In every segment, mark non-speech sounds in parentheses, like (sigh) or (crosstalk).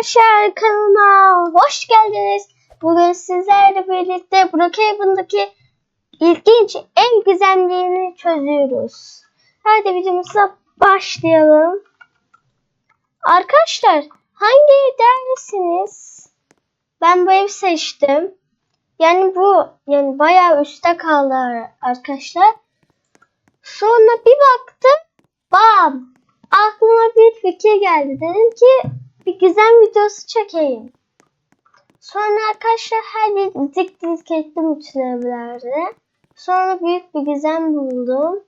arkadaşlar kanalıma hoş geldiniz. Bugün sizlerle birlikte Brookhaven'daki ilginç ev gizemlerini çözüyoruz. Hadi videomuza başlayalım. Arkadaşlar hangi evdensiniz? Ben bu evi seçtim. Yani bu yani bayağı üstte kaldı arkadaşlar. Sonra bir baktım. Bam! aklıma bir fikir geldi. Dedim ki bir gizem videosu çekeyim. Sonra arkadaşlar her yeri dik dik ettim bütün evlerde. Sonra büyük bir gizem buldum.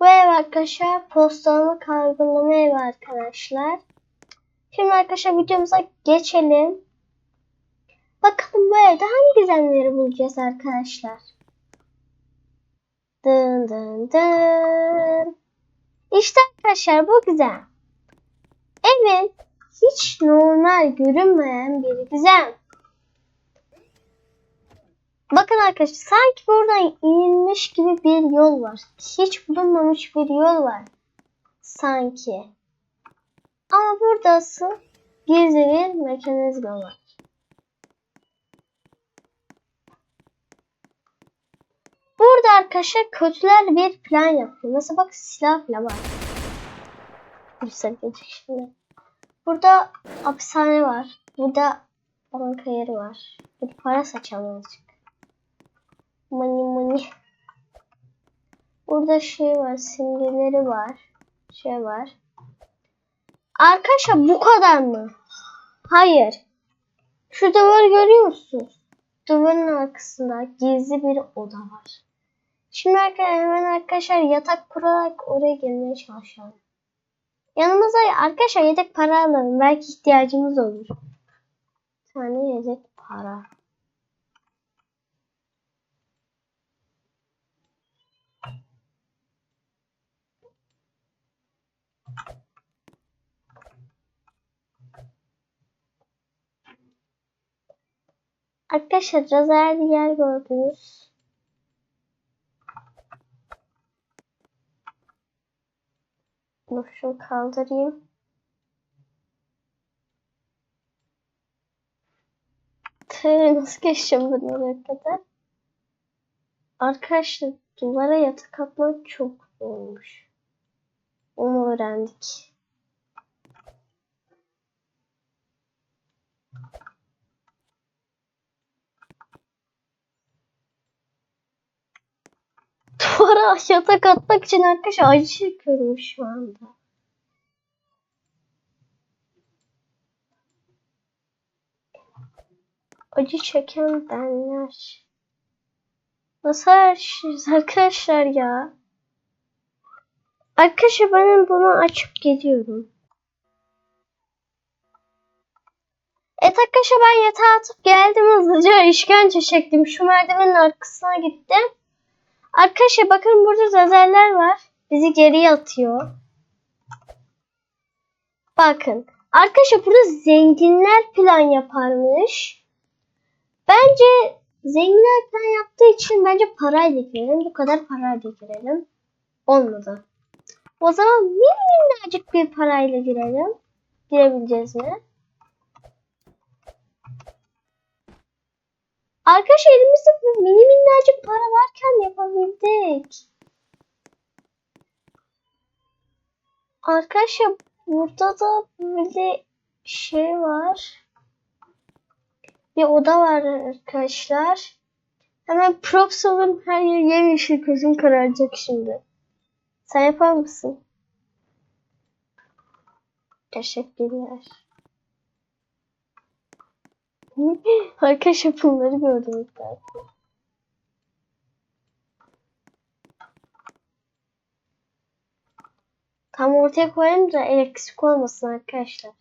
Bu ev arkadaşlar postalama kargolama evi arkadaşlar. Şimdi arkadaşlar videomuza geçelim. Bakalım bu evde hangi gizemleri bulacağız arkadaşlar. Dın dın dın. İşte arkadaşlar bu güzel. Evet, hiç normal görünmeyen bir güzel. Bakın arkadaşlar sanki buradan inilmiş gibi bir yol var. Hiç bulunmamış bir yol var. Sanki. Ama buradası gizli bir mekanizma var. Burada arkadaşlar kötüler bir plan yapıyor. Mesela bak silah bile var. Güzel gelecek şimdi. Burada hapishane var. Burada banka yeri var. Bir para saçalım azıcık. Money money. Burada şey var. Simgeleri var. Şey var. Arkadaşlar bu kadar mı? Hayır. Şu duvarı görüyor musunuz? Duvarın arkasında gizli bir oda var. Şimdi hemen arkadaşlar yatak kurarak oraya gelmeye çalışalım. Yanımıza arkadaşlar yedek para alalım. Belki ihtiyacımız olur. Bir tane yedek para. Arkadaşlar lazer yer gördünüz. Şunu kaldırayım. Tı, nasıl geçeceğim ben oraya kadar? Arkadaşlar duvara yatak atmak çok zormuş. Onu öğrendik. Duvara yatak atmak için arkadaşlar acı çekiyorum şu anda. Acı çeken benler. Nasıl yaşıyoruz arkadaşlar ya? Arkadaşlar ben bunu açıp gidiyorum. Evet arkadaşlar ben yatağa atıp geldim hızlıca işkence çektim. Şu merdivenin arkasına gittim. Arkadaşlar bakın burada lazerler var. Bizi geriye atıyor. Bakın. Arkadaşlar burada zenginler plan yaparmış. Bence zenginler plan yaptığı için bence parayla girelim. Bu kadar parayla girelim. Olmadı. O zaman minnacık bir parayla girelim. Girebileceğiz mi? Arkadaşlar elimizde mini minnacık para varken yapabildik. Arkadaşlar burada da böyle şey var. Bir oda var arkadaşlar. Hemen props alın her yer yemyeşil gözüm kararacak şimdi. Sen yapar mısın? Teşekkürler. (laughs) Arkadaşlar bunları gördüm defa. Tam ortaya koyalım da eksik olmasın arkadaşlar.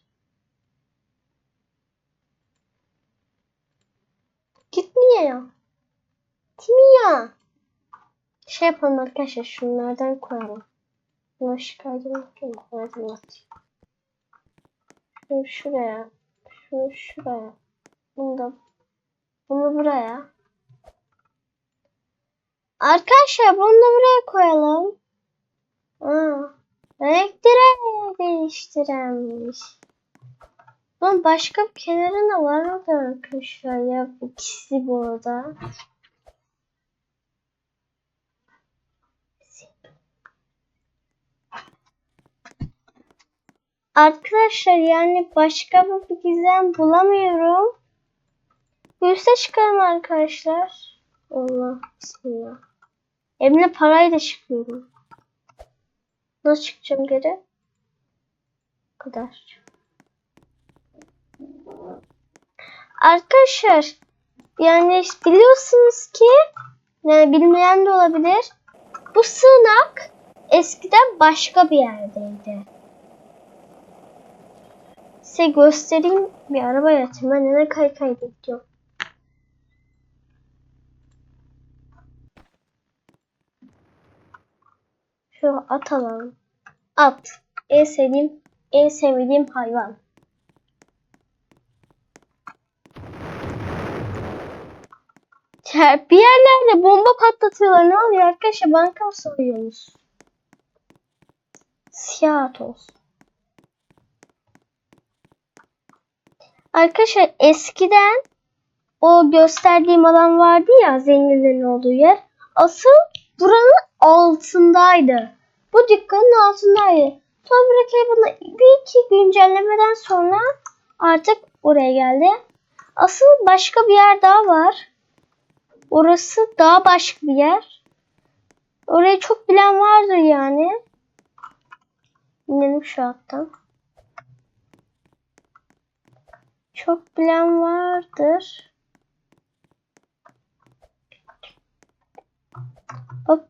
Gitmiyor ya. Gitmiyor. Şey yapalım arkadaşlar şunlardan koyalım. Bunu şikayetini atayım? Şunu şuraya. Şunu şuraya. Da bunu buraya. Arkadaşlar bunu da buraya koyalım. Aa, renkleri değiştirenmiş. Bunun başka bir kenarı da var mı da arkadaşlar ya? İkisi bu arada. Arkadaşlar yani başka bir gizem bulamıyorum. Bu üste çıkalım arkadaşlar. Allah bismillah. Elimle parayla çıkıyorum. Nasıl çıkacağım geri? Bu kadar. Arkadaşlar yani biliyorsunuz ki yani bilmeyen de olabilir. Bu sığınak eskiden başka bir yerdeydi. Size göstereyim bir araba yatayım. Ben neden kay Şöyle at alalım. At. En sevdiğim, en sevdiğim hayvan. Bir yerlerde bomba patlatıyorlar. Ne oluyor arkadaşlar? Banka mı soruyorsunuz? Siyah at olsun. Arkadaşlar eskiden o gösterdiğim alan vardı ya zenginlerin olduğu yer. Asıl buranın altındaydı. Bu dükkanın altındaydı. Sonra buna bir iki güncellemeden sonra artık oraya geldi. Asıl başka bir yer daha var. Orası daha başka bir yer. Orayı çok bilen vardır yani. İnelim şu alttan. Çok bilen vardır. Hop.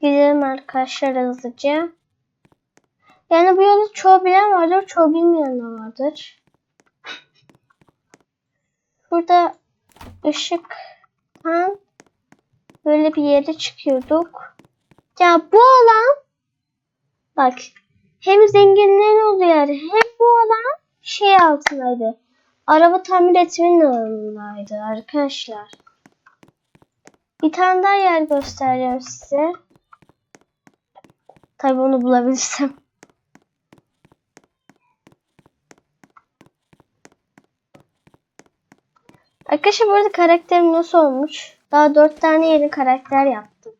Gidelim arkadaşlar hızlıca. Yani bu yolu çoğu bilen vardır, çoğu bilmeyen de vardır. Burada ışıktan böyle bir yere çıkıyorduk. Ya bu alan bak hem zenginlerin olduğu yer hem bu alan şey altındaydı. Araba tamir etmenin alanındaydı arkadaşlar. Bir tane daha yer göstereceğim size. Tabii onu bulabilirsem. Arkadaşlar bu arada karakterim nasıl olmuş? Daha dört tane yeni karakter yaptım.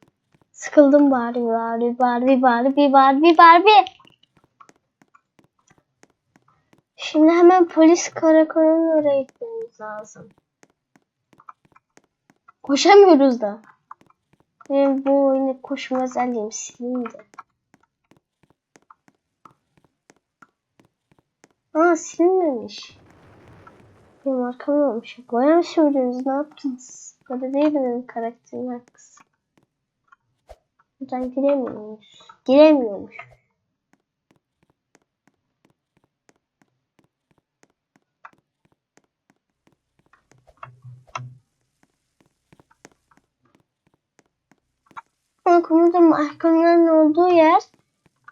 Sıkıldım Barbie, Barbie, Barbie, Barbie, Barbie, Barbie. Şimdi hemen polis karakolunun oraya gitmemiz lazım. Koşamıyoruz da. Benim bu oyunu koşma özelliğim silindi. Aa silinmemiş. Benim arkam olmuş. Boya mı sürdünüz? Ne yaptınız? Böyle değil benim karakterim arkası. Buradan giremiyormuş. Giremiyormuş. Okulda mahkumların olduğu yer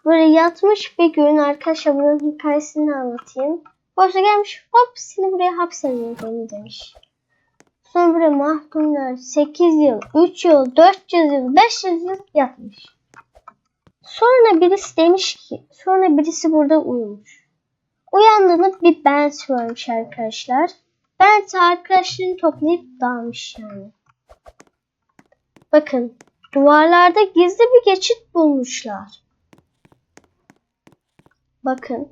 böyle yatmış bir gün arkadaşlar bunun hikayesini anlatayım. Boşa gelmiş hop seni buraya hapsediyorum demiş. Sonra buraya mahkumlar 8 yıl, 3 yıl, 400 yıl, 500 yıl yatmış. Sonra birisi demiş ki, sonra birisi burada uyumuş. Uyandığında bir bench varmış arkadaşlar. Bench arkadaşlarını toplayıp dağılmış yani. Bakın duvarlarda gizli bir geçit bulmuşlar. Bakın.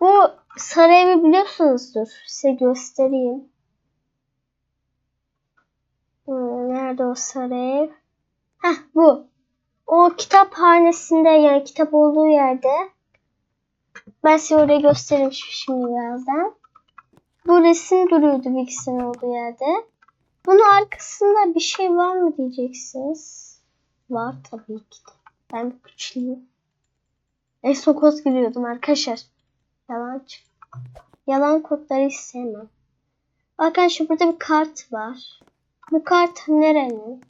Bu sarı evi biliyorsunuzdur. Size göstereyim. Nerede o sarı ev? Heh bu. O kitaphanesinde yani kitap olduğu yerde. Ben size orayı göstereyim şimdi birazdan. Bu resim duruyordu bilgisayarın olduğu yerde. Bunun arkasında bir şey var mı diyeceksiniz. Var tabii ki de. Ben güçlüyüm. Esokoz giriyordum arkadaşlar. Yalan Yalan kodları hiç sevmem. Arkadaşlar burada bir kart var. Bu kart nerenin?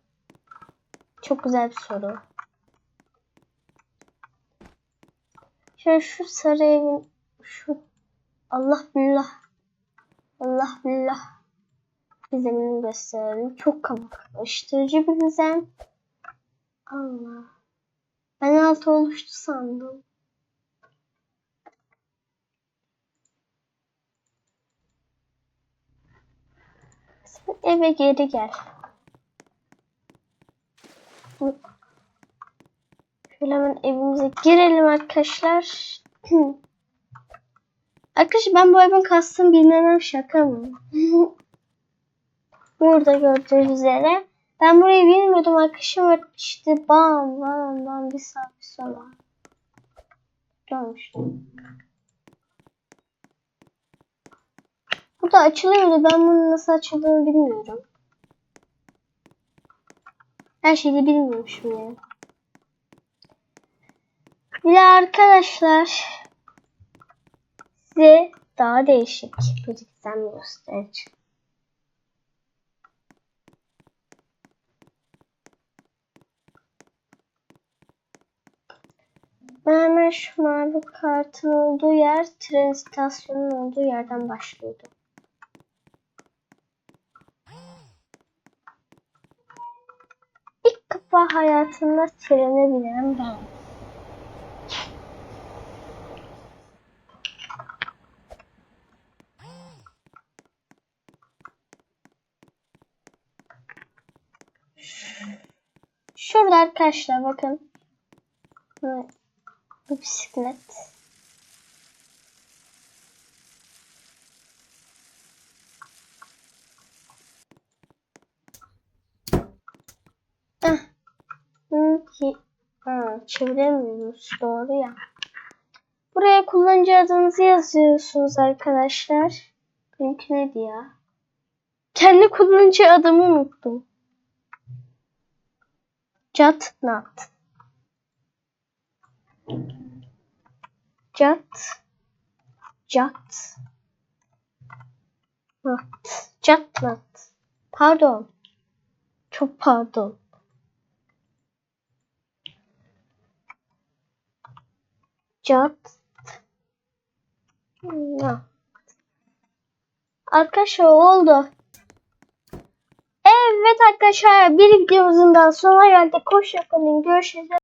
Çok güzel bir soru. Şöyle şu sarı evin şu Allah billah Allah billah gizemini gösterelim. Çok kamaklaştırıcı bir gizem. Allah. Ben altı oluştu sandım. Sen eve geri gel. Şöyle hemen evimize girelim arkadaşlar. (clears throat) arkadaşlar ben bu evin kastım bilmemem şaka mı? (laughs) Burada gördüğünüz üzere. Ben burayı bilmiyordum arkadaşım işte bam bam bam bir sağ bir sola. Görmüştüm. Burada açılıyordu. Ben bunun nasıl açıldığını bilmiyorum. Her şeyi de bilmiyormuşum yani. Bir de arkadaşlar size daha değişik bir sistem göstereceğim. Ben hemen şu mavi kartın olduğu yer tren istasyonunun olduğu yerden başlıyordu. Defa hayatımda trene binen ben. Şurada arkadaşlar bakın. Bu bisiklet. Çeviremiyoruz. Doğru ya. Buraya kullanıcı adınızı yazıyorsunuz arkadaşlar. Benimki neydi ya? Kendi kullanıcı adımı unuttum. Catnat. Cat. Cat. Nat. Catnat. Pardon. Çok pardon. Cat. Nat. Arkadaşlar oldu. Evet arkadaşlar bir videomuzun daha sonuna geldik. Hoşçakalın. Görüşürüz.